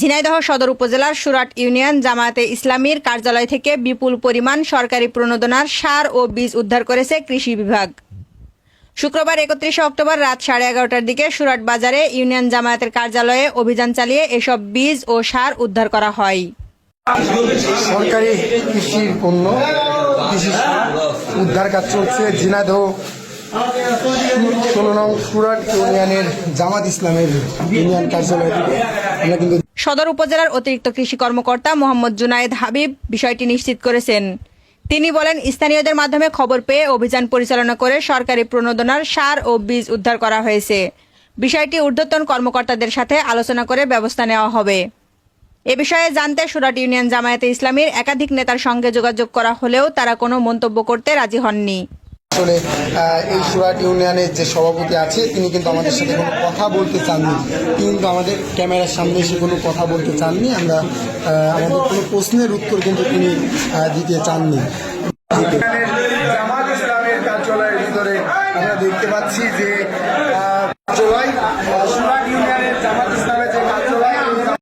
ঝিনাইদহ সদর উপজেলার সুরাট ইউনিয়ন জামায়াতে ইসলামীর কার্যালয় থেকে বিপুল পরিমাণ সরকারি প্রণোদনার সার ও বীজ উদ্ধার করেছে কৃষি বিভাগ। শুক্রবার একত্রিশে অক্টোবর রাত সাড়ে এগারোটার দিকে সুরাট বাজারে ইউনিয়ন জামায়াতের কার্যালয়ে অভিযান চালিয়ে এসব বীজ ও সার উদ্ধার করা হয়। সরকারি কৃষির পণ্য উদ্ধার কাজ চলছে। ঝিনাইদহ সদর উপজেলার অতিরিক্ত কৃষি কর্মকর্তা মোহাম্মদ জুনায়েদ হাবিব বিষয়টি নিশ্চিত করেছেন। তিনি বলেন, স্থানীয়দের মাধ্যমে খবর পেয়ে অভিযান পরিচালনা করে সরকারি প্রণোদনার সার ও বীজ উদ্ধার করা হয়েছে। বিষয়টি ঊর্ধ্বতন কর্মকর্তাদের সাথে আলোচনা করে ব্যবস্থা নেওয়া হবে। এ বিষয়ে জানতে সুরাট ইউনিয়ন জামায়াতে ইসলামীর একাধিক নেতার সঙ্গে যোগাযোগ করা হলেও তারা কোনো মন্তব্য করতে রাজি হননি। আসলে এই সুরাট ইউনিয়নের যে সভাপতি আছে, তিনি কিন্তু আমাদের সাথে কোনো কথা বলতে চাননি। তিনি কিন্তু আমাদের ক্যামেরার সামনে এসে কোনো কথা বলতে চাননি। আমরা আমাদের কোনো প্রশ্নের উত্তর কিন্তু তিনি দিতে চাননি। কার্যালয়ের ভিতরে আমরা দেখতে পাচ্ছি যে